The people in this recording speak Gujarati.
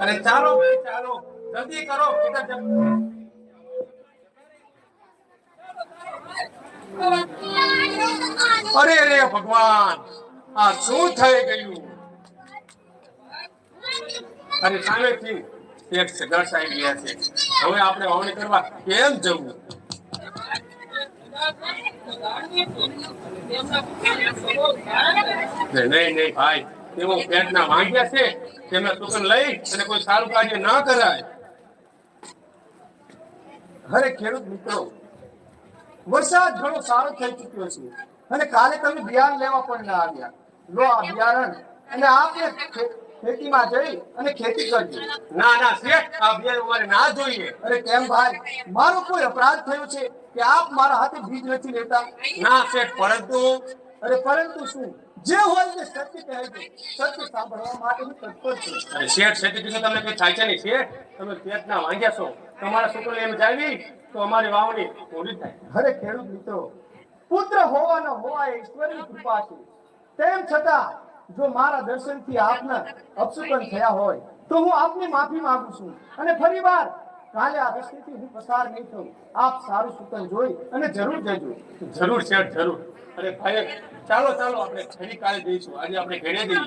અરે ચાલો ચાલો. જલ્દી કરો અરે રે ભગવાન, આ શું થઈ ગયું? અરે, સામેથી એક સગા સાહેબ ગયા છે. હવે આપણે વાવણી કરવા કેમ જવું? નહીં નહીં ભાઈ, તેઓ પેટના માંગ્યા છે, તેમના ટોકન લઈ અને કોઈ સારું કાર્ય ના કરાય. અરે ખેડૂત મિત્રો, વરસાદ ઘણો સારો થઈ ચુક્યો છે અને કાલે તમે બિયારણ લેવા પણ ના આવ્યા. લો આ બિયારણ અને ખે- ખેતીમાં જઈ અને ખેતી કરજો. ના ના શેઠ આ બિયારણ અમારે ના જોઈએ. અરે કેમ ભાઈ? મારો કોઈ અપરાધ થયો છે કે આપ મારા હાથે બીજ નથી લેતા? ના શેઠ પરંતુ અરે પરંતુ શું? જે હોય તે સત્ય કહેજો સત્ય સાંભળવા માટે હું તત્પર છું. અરે શેઠ સત્ય કીધું તમને કઈ થાય છે નહીં શેઠ? તમે પેટના માંગ્યા છો. તમારા છોકરો એમ જાવી તો અમારી વાવણી પૂરી થાય. અરે ખેડૂત મિત્રો પુત્ર હોવાનો હોવા ઈશ્વરની કૃપા છે. તેમ છતાં જો મારા દર્શનથી આપના અપશુકન થયા હોય તો હું આપની માફી માંગુ છું. અને ફરીવાર કાલે આ રસ્તેથી હું પસાર નહીં થઉં. આપ સારું સુકન જોઈ અને જરૂર જજો. જરૂર શેઠ જરૂર. અરે ભાઈ ચાલો ચાલો આપણે ફરી કાલે જઈશું. આજે આપણે ઘરે જઈએ.